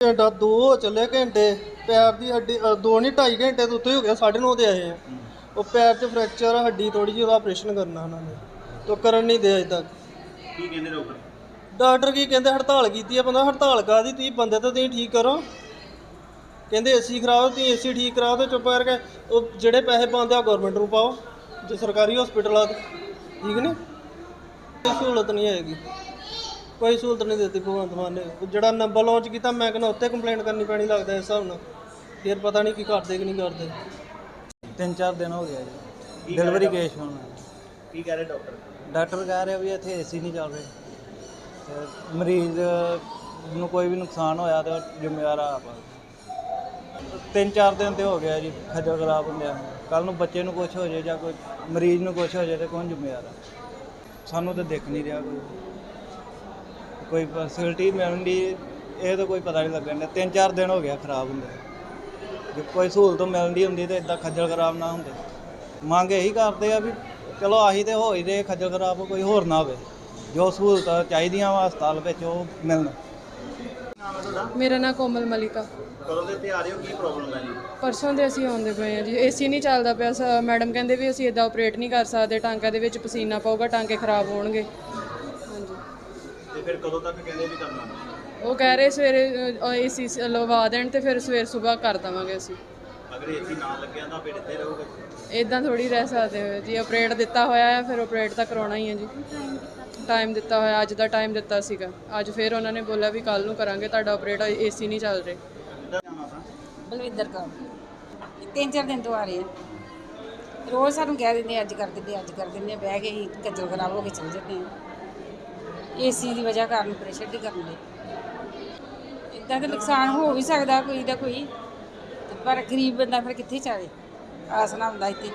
ਘੰਟਾ ਦੋ ਚੱਲੇ ਘੰਟੇ ਪੈਰ ਦੀ ਹੱਡੀ ਦੋ ਨਹੀਂ ਢਾਈ ਘੰਟੇ ਤੋਂ ਉੱਤੇ ਹੋ ਗਿਆ 9:30 ਦੇ ਆਏ ਆ। ਉਹ ਪੈਰ 'ਚ ਫ੍ਰੈਕਚਰ ਆ, ਹੱਡੀ ਥੋੜੀ ਜਿਹੀ ਉਹਦਾ ਆਪਰੇਸ਼ਨ ਕਰਨਾ ਉਹਨਾਂ ਨੇ। ਤੋ ਕਰਨ ਨਹੀਂ ਦੇ ਅਜੇ ਤੱਕ। ਕੀ ਕਹਿੰਦੇ ਡਾਕਟਰ? ਡਾਕਟਰ ਕੀ ਕਹਿੰਦੇ ਹੜਤਾਲ ਕੀਤੀ ਆ ਬੰਦਾ ਹੜਤਾਲ ਕਾਦੀ ਤੁਸੀਂ ਬੰਦੇ ਤਾਂ ਤੁਸੀਂ ਠੀਕ ਕਰੋ। ਕਹਿੰਦੇ ਏਸੀ ਖਰਾਬ ਤੁਸੀਂ ਏਸੀ ਠੀਕ ਕਰਾਓ ਤੇ ਚੁੱਪ ਕਰਕੇ ਉਹ ਜਿਹੜੇ ਪੈਸੇ ਪਾਉਂਦੇ ਆ ਗਵਰਨਮੈਂਟ ਨੂੰ ਪਾਓ ਜੋ ਸਰਕਾਰੀ ਹਸਪੀਟਲਾਂ ਦੇ ਠੀਕ ਨੇ? ਸਹੂਲਤ ਨਹੀਂ ਆਏਗੀ ਕੋਈ ਸਹੂਲਤ ਨਹੀਂ ਦਿੱਤੀ ਭਗਵੰਤ ਮਾਨ ਨੇ। ਜਿਹੜਾ ਨੰਬਰ ਲਾਂਚ ਕੀਤਾ ਮੈਂ ਕਹਿੰਦਾ ਉੱਤੇ ਕੰਪਲੇਂਟ ਕਰਨੀ ਪੈਣੀ ਲੱਗਦਾ ਇਸ ਹਿਸਾਬ ਨਾਲ। ਫਿਰ ਪਤਾ ਨਹੀਂ ਕੀ ਕਰਦੇ ਕਿ ਨਹੀਂ ਕਰਦੇ। ਤਿੰਨ ਚਾਰ ਦਿਨ ਹੋ ਗਿਆ ਜੀ। ਡਿਲੀਵਰੀ ਕੇਸ ਹੋਣਾ ਕੀ ਕਹਿ ਰਹੇ ਡਾਕਟਰ ਡਾਕਟਰ ਕਹਿ ਰਿਹਾ ਵੀ ਇੱਥੇ ਏਸੀ ਨਹੀਂ ਚੱਲ ਰਹੇ। ਮਰੀਜ਼ ਨੂੰ ਕੋਈ ਵੀ ਨੁਕਸਾਨ ਹੋਇਆ ਤੇ ਉਹ ਜ਼ਿੰਮੇਵਾਰ ਆਪ। ਆ। ਤਿੰਨ ਚਾਰ ਦਿਨ ਤੇ ਹੋ ਗਿਆ ਜੀ ਖੱਜਲ ਖਰਾਬ ਹੁੰਦਿਆਂ ਕੱਲ ਨੂੰ ਬੱਚੇ ਨੂੰ ਕੁਝ ਹੋ ਜਾਏ ਜਾਂ ਕੋਈ ਮਰੀਜ਼ ਨੂੰ ਕੁਝ ਹੋ ਜਾਏ ਤੇ ਕੌਣ ਜ਼ਿੰਮੇਵਾਰ ਆ? ਸਾਨੂੰ ਤਾਂ ਦਿਖ ਨਹੀਂ ਰਿਹਾ ਕੋਈ। ਕੋਈ ਫੈਸਿਲਿਟੀ ਮਿਲਣ ਦੀ ਇਹ ਤਾਂ ਕੋਈ ਪਤਾ ਨਹੀਂ ਲੱਗਣ ਡਿਆ। ਤਿੰਨ ਚਾਰ ਦਿਨ ਹੋ ਗਿਆ ਖਰਾਬ ਹੁੰਦੇ। ਜੇ ਕੋਈ ਸਹੂਲਤ ਮਿਲਦੀ ਹੁੰਦੀ ਤੇ ਇਦਾਂ ਖੱਜਲ ਖਰਾਬ ਨਾ ਹੁੰਦੇ। ਮੰਗ ਇਹੀ ਕਰਦੇ ਆ ਵੀ ਚਲੋ ਆਹੀ ਤੇ ਹੋ ਹੀ ਰਹੇ ਖੱਜਲ ਖਰਾਬ ਕੋਈ ਹੋਰ ਨਾ ਹੋਵੇ। ਜੋ ਸਹੂਲਤਾਂ ਚਾਹੀਦੀਆਂ ਵਾ ਹਸਪਤਾਲ ਵਿੱਚ ਉਹ ਮਿਲਣ। ਮੇਰਾ ਨਾਮ ਕੋਮਲ ਮਲਿਕਾ ਕਦੋਂ ਦੇ ਤੇ ਆ ਰਹੇ ਹੋ? ਕੀ ਪ੍ਰੋਬਲਮ ਹੈ ਜੀ? ਪਰਸੋਂ ਦੇ ਅਸੀਂ ਆਉਂਦੇ ਪਏ ਹਾਂ ਜੀ। ਏਸੀ ਨਹੀਂ ਚੱਲਦਾ ਪਿਆ। ਮੈਡਮ ਕਹਿੰਦੇ ਵੀ ਅਸੀਂ ਇਦਾਂ ਆਪਰੇਟ ਨਹੀਂ ਕਰ ਸਕਦੇ। ਟਾਂਕਿਆਂ ਦੇ ਵਿੱਚ ਪਸੀਨਾ ਪਊਗਾ ਟਾਂਕੇ ਖਰਾਬ ਹੋਣਗੇ। ਫਿਰ ਕਦੋਂ ਤੱਕ ਕਹਿੰਦੇ ਵੀ ਕਰਨਾ? ਉਹ ਕਹਿ ਰਹੇ ਸਵੇਰੇ ਏਸੀ ਲਵਾ ਦੇਣ ਤੇ ਫਿਰ ਸਵੇਰ ਸਵੇਰ ਕਰ ਦੇਵਾਂਗੇ ਅਸੀਂ। ਅਗਰ ਏਸੀ ਨਾ ਲੱਗਿਆ ਤਾਂ ਫਿਰ ਇੱਥੇ ਰਹੋਗੇ? ਇਦਾਂ ਥੋੜੀ ਰਹਿ ਸਕਦੇ ਹੋ ਜੀ ਆਪਰੇਟ ਦਿੱਤਾ ਹੋਇਆ ਹੈ ਫਿਰ ਆਪਰੇਟ ਤਾਂ ਕਰਾਉਣਾ ਹੀ ਹੈ ਜੀ। ਟਾਈਮ ਦਿੱਤਾ ਹੋਇਆ ਅੱਜ ਦਾ ਟਾਈਮ ਦਿੱਤਾ ਸੀਗਾ। ਅੱਜ ਫਿਰ ਉਹਨਾਂ ਨੇ ਬੋਲਿਆ ਵੀ ਕੱਲ ਨੂੰ ਕਰਾਂਗੇ ਤੁਹਾਡਾ ਆਪਰੇਟ ਏਸੀ ਨਹੀਂ ਚੱਲ ਰਹੇ। ਬਲਵਿੰਦਰ ਕੌਰ। ਇਹ ਤਿੰਨ ਚਾਰ ਦਿਨ ਤੋਂ ਆ ਰਹੇ ਆ। ਰੋਜ਼ ਸਾਨੂੰ ਕਹਿ ਦਿੰਦੇ ਆ, ਅੱਜ ਕਰ ਦਿੰਦੇ ਅੱਜ ਕਰ ਦਿੰਦੇ ਆ, ਬਹਿ ਕੇ ਹੀ ਕੱਜਲ ਖਰਾਬ ਹੋ ਕੇ ਚਲ ਜਾਂਦੇ ਆ। ਏਸੀ ਦੀ ਵਜ੍ਹਾ ਕਾਰਨ ਪ੍ਰੈਸ਼ਰ ਦੀ ਕਰਨ ਦੇ ਇਦਾਂ ਤਾਂ ਨੁਕਸਾਨ ਹੋ ਵੀ ਸਕਦਾ ਕੋਈ ਦਾ ਕੋਈ ਤੇ ਪਰ ਗਰੀਬ ਬੰਦਾ ਫਿਰ ਕਿੱਥੇ ਜਾਵੇ ਆਸ ਨਾ ਹੁੰਦਾ ਇੱਥੇ।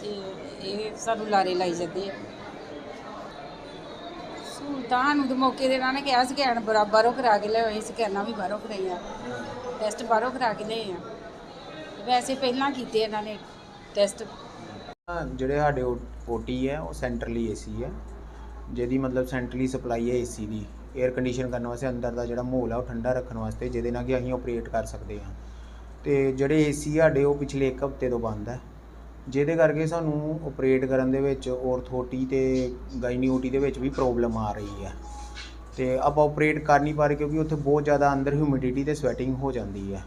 ਤੇ ਇਹ ਸਾਨੂੰ ਲਾਰੇ ਲਾਈ ਜਾਂਦੇ ਆ। ਸਹੂਲਤਾਂ ਨੂੰ ਤਾਂ ਮੌਕੇ ਦੇ ਨਾਲ ਨੇ ਕਿਹਾ, ਸਕੈਨ ਬਰਾਬਰੋਂ ਕਰਾ ਕੇ ਲਿਆਓ ਸਕੈਨਾਂ ਵੀ ਬਾਹਰੋਂ ਕਰਾਈਆਂ। ਟੈਸਟ ਬਾਹਰੋਂ ਕਰਾ ਕੇ ਲਏ ਆ। ਵੈਸੇ ਪਹਿਲਾਂ ਕੀਤੇ ਇਹਨਾਂ ਨੇ ਟੈਸਟ। ਜਿਹੜੇ ਸਾਡੇ ਓਟੀ ਹੈ, ਉਹ ਸੈਂਟਰਲੀ ਏਸੀ ਹੈ। ਜਿਹਦੀ ਮਤਲਬ ਸੈਂਟਰਲੀ ਸਪਲਾਈ ਹੈ ਏਸੀ ਦੀ 에ਅਰ ਕੰਡੀਸ਼ਨ ਕਰਨ ਵਾਸਤੇ ਅੰਦਰ ਦਾ ਜਿਹੜਾ ਮਾਹੌਲ ਆ ਉਹ ਠੰਡਾ ਰੱਖਣ ਵਾਸਤੇ, ਜਿਹਦੇ ਨਾਲ ਕਿ ਅਸੀਂ ਆਪਰੇਟ ਕਰ ਸਕਦੇ ਹਾਂ। ਤੇ ਜਿਹੜੇ ਏਸੀ ਸਾਡੇ, ਉਹ ਪਿਛਲੇ ਇੱਕ ਹਫ਼ਤੇ ਤੋਂ ਬੰਦ ਹੈ। ਜਿਹਦੇ ਕਰਕੇ ਸਾਨੂੰ ਆਪਰੇਟ ਕਰਨ ਦੇ ਵਿੱਚ ਔਰਥੋਟੀ ਤੇ ਗਾਇਨੀਓਟੀ ਦੇ ਵਿੱਚ ਵੀ ਪ੍ਰੋਬਲਮ ਆ ਰਹੀ ਹੈ। ਤੇ ਆਪਾਂ ਆਪਰੇਟ ਕਰ ਨਹੀਂ ਪਾ ਰਹੇ ਕਿਉਂਕਿ ਉੱਥੇ ਬਹੁਤ ਜ਼ਿਆਦਾ ਅੰਦਰ ਹਿਊਮਿਡਿਟੀ ਤੇ ਸਵੈਟਿੰਗ ਹੋ ਜਾਂਦੀ ਹੈ।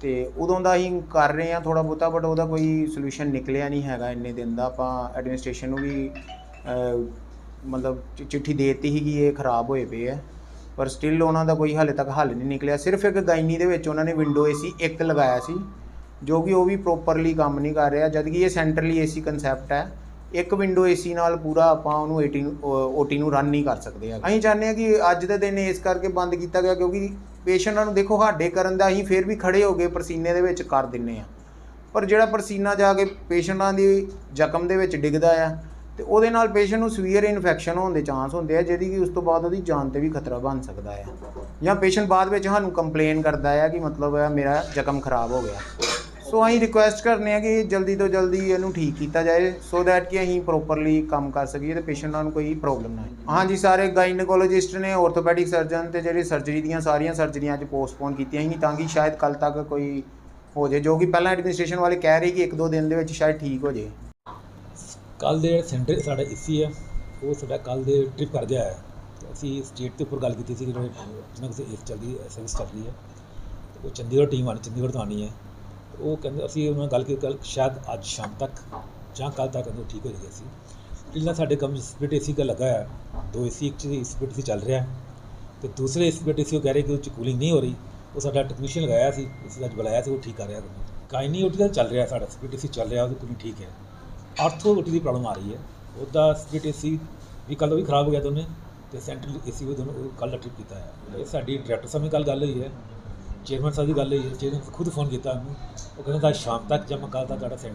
ਤੇ ਉਦੋਂ ਦਾ ਅਸੀਂ ਕਰ ਰਹੇ ਹਾਂ ਥੋੜਾ ਬਹੁਤਾ ਬਟ ਉਹਦਾ ਕੋਈ ਸੋਲੂਸ਼ਨ ਨਿਕਲਿਆ ਨਹੀਂ ਹੈਗਾ ਇੰਨੇ ਦਿਨ ਦਾ। ਆਪਾਂ ਐਡਮਿਨਿਸਟ੍ਰੇਸ਼ਨ ਨੂੰ ਵੀ ਮਤਲਬ ਚਿ- ਚਿੱਠੀ ਦੇ ਦਿੱਤੀ ਸੀਗੀ, ਇਹ ਖਰਾਬ ਹੋਏ ਪਏ ਆ। ਪਰ ਸਟਿਲ ਉਹਨਾਂ ਦਾ ਕੋਈ ਹਾਲੇ ਤੱਕ ਹੱਲ ਨਹੀਂ ਨਿਕਲਿਆ। ਸਿਰਫ ਇੱਕ ਗਾਇਨੀ ਦੇ ਵਿੱਚ ਉਹਨਾਂ ਨੇ ਵਿੰਡੋ ਏਸੀ ਇੱਕ ਲਗਾਇਆ ਸੀ, ਜੋ ਕਿ ਉਹ ਵੀ ਪ੍ਰੋਪਰਲੀ ਕੰਮ ਨਹੀਂ ਕਰ ਰਿਹਾ ਜਦ ਕਿ ਇਹ ਸੈਂਟਰਲੀ ਏਸੀ ਕਨਸੈਪਟ ਹੈ। ਇੱਕ ਵਿੰਡੋ ਏਸੀ ਨਾਲ ਪੂਰਾ ਆਪਾਂ ਉਹਨੂੰ 18 ਓਟੀ ਨੂੰ ਰਨ ਨਹੀਂ ਕਰ ਸਕਦੇ ਆ ਅਸੀਂ ਚਾਹੁੰਦੇ ਹਾਂ ਕਿ ਅੱਜ ਦੇ ਦਿਨ ਇਸ ਕਰਕੇ ਬੰਦ ਕੀਤਾ ਗਿਆ, ਕਿਉਂਕਿ ਪੇਸ਼ੈਂਟਾਂ ਨੂੰ ਦੇਖੋ ਸਾਡੇ ਕਰਨ ਦਾ ਅਸੀਂ ਫਿਰ ਵੀ ਖੜੇ ਹੋ ਕੇ ਪਰਸੀਨੇ ਦੇ ਵਿੱਚ ਕਰ ਦਿੰਨੇ ਆ। ਪਰ ਜਿਹੜਾ ਪਰਸੀਨਾ ਜਾ ਕੇ ਪੇਸ਼ੈਂਟਾਂ ਦੀ ਜ਼ਖਮ ਦੇ ਵਿੱਚ ਡਿੱਗਦਾ ਆ ਤੇ ਉਹਦੇ ਨਾਲ ਪੇਸ਼ੈਂਟ ਨੂੰ ਸਵੀਅਰ ਇਨਫੈਕਸ਼ਨ ਹੋਣ ਦੇ ਚਾਂਸ ਹੁੰਦੇ ਆ, ਜਿਹਦੀ ਕਿ ਉਸ ਤੋਂ ਬਾਅਦ ਉਹਦੀ ਜਾਨ ਤੇ ਵੀ ਖਤਰਾ ਬਣ ਸਕਦਾ ਹੈ ਜਾਂ ਪੇਸ਼ੈਂਟ ਬਾਅਦ ਵਿੱਚ ਸਾਨੂੰ ਕੰਪਲੇਨ ਕਰਦਾ ਆ ਕਿ ਮਤਲਬ ਮੇਰਾ ਜ਼ਖਮ ਖਰਾਬ ਹੋ ਗਿਆ। ਸੋ ਅਸੀਂ ਰਿਕੁਐਸਟ ਕਰਨੇ ਆ ਕਿ ਜਲਦੀ ਤੋਂ ਜਲਦੀ ਇਹਨੂੰ ਠੀਕ ਕੀਤਾ ਜਾਏ ਸੋ ਦੈਟ ਕਿ ਅਸੀਂ ਪ੍ਰੋਪਰਲੀ ਕੰਮ ਕਰ ਸਕੀਏ ਤੇ ਪੇਸ਼ੈਂਟਾਂ ਨੂੰ ਕੋਈ ਪ੍ਰੋਬਲਮ ਨਾ ਆਏ ਹਾਂਜੀ, ਸਾਰੇ ਗਾਇਨੋਕੋਲੋਜਿਸਟ ਨੇ ਆਰਥੋਪੈਡਿਕ ਸਰਜਨ ਤੇ ਜਿਹੜੇ ਸਰਜਰੀ ਦੀਆਂ ਸਾਰੀਆਂ ਸਰਜਰੀਆਂ ਅੱਜ ਪੋਸਟਪੋਨ ਕੀਤੀਆਂ ਸੀ, ਤਾਂ ਕਿ ਸ਼ਾਇਦ ਕੱਲ ਤੱਕ ਕੋਈ ਹੋ ਜਾਏ, ਜੋ ਕਿ ਪਹਿਲਾਂ ਐਡਮਿਨਿਸਟ੍ਰੇਸ਼ਨ ਵਾਲੇ ਕਹਿ ਰਹੇ ਕਿ ਇੱਕ ਦੋ ਦਿਨ ਦੇ ਵਿੱਚ ਸ਼ਾਇਦ ਠੀਕ ਹੋ ਜਾਏ। ਕੱਲ ਦੇ ਸੈਂਟਰ ਸਾਡਾ ਏਸੀ ਹੈ, ਉਹ ਸਾਡਾ ਕੱਲ ਦੇ ਟ੍ਰਿਪ ਕਰ ਗਿਆ ਹੈ। ਅਸੀਂ ਸਟੇਟ ਦੇ ਉੱਪਰ ਗੱਲ ਕੀਤੀ ਸੀ ਕਿ ਜਿਹਨਾਂ ਕਿਸੇ ਏਸ ਚੱਲਦੀ ਹੈ ਸਰਵਿਸ ਚੱਲ ਰਹੀ ਹੈ। ਤੇ ਉਹ ਚੰਡੀਗੜ੍ਹ ਟੀਮ ਆਣੀ ਚੰਡੀਗੜ੍ਹ ਤੋਂ ਆਣੀ ਹੈ। ਉਹ ਕਹਿੰਦੇ, ਅਸੀਂ ਉਹਨਾਂ ਨਾਲ ਗੱਲ ਕੀਤੀ ਕੱਲ ਸ਼ਾਇਦ ਅੱਜ ਸ਼ਾਮ ਤੱਕ ਜਾਂ ਕੱਲ ਤੱਕ ਉਹ ਠੀਕ ਹੋ ਜਾਏਗੀ ਸੀ ਪਹਿਲਾਂ ਸਾਡੇ ਕੰਮ ਸਪਲਿਟ ਏਸੀ ਦਾ ਲੱਗਾ ਹੈ, ਦੋ ਏਸੀ ਇੱਕ ਚ ਸਪਲਿਟ ਏਸੀ ਚੱਲ ਰਿਹਾ ਹੈ। ਤੇ ਦੂਸਰੇ ਸਪਲਿਟ ਏਸੀ ਉਹ ਕਹਿ ਰਹੇ ਕਿ ਉਹ ਚ ਕੂਲਿੰਗ ਨਹੀਂ ਹੋ ਰਹੀ। ਉਹ ਸਾਡਾ ਟੈਕਨੀਸ਼ੀਅਨ ਲਗਾਇਆ ਸੀ, ਅਸੀਂ ਅੱਜ ਬੁਲਾਇਆ ਸੀ, ਉਹ ਠੀਕ ਕਰ ਰਿਹਾ ਕਾਇਨੀ ਓਟੀ ਦਾ ਚੱਲ ਰਿਹਾ ਸਾਡਾ ਸਪਲਿਟ ਏਸੀ ਚੱਲ ਰਿਹਾ, ਉਹਦੀ ਕੂਲਿੰਗ ਠੀਕ ਹੈ। ਆਰਥੋ ਓਟੀ ਦੀ ਪ੍ਰੋਬਲਮ ਆ ਰਹੀ ਹੈ। ਉਹਦਾ ਸਪਲਿਟ ਏਸੀ ਵੀ ਕੱਲ ਉਹ ਵੀ ਖਰਾਬ ਹੋ ਗਿਆ ਦੋਨੇ ਤੇ ਸੈਂਟਰਲ ਏਸੀ ਵੀ ਦੋਨੋਂ ਕੱਲ ਦਾ ਟ੍ਰਿਪ ਕੀਤਾ ਹੈ। ਇਹ ਸਾਡੀ ਡਾਇਰੈਕਟਰ ਸਾਹਿਬ ਨਾਲ ਕੱਲ ਗੱਲ ਹੋਈ ਹੈ ਚੇਅਰਮੈਨ ਸਾਹਿਬ ਦੀ ਗੱਲ ਹੋਈ ਹੈ ਚੇਅਰਮੈਨ ਖੁਦ ਫੋਨ ਕੀਤਾ ਉਹਨੂੰ। ਉਹ ਕਹਿੰਦਾ, ਅੱਜ ਸ਼ਾਮ ਤੱਕ ਜਾਂ ਮੈਂ ਕੱਲ੍ਹ ਤੱਕ ਤੁਹਾਡਾ ਸੈਂਟਰ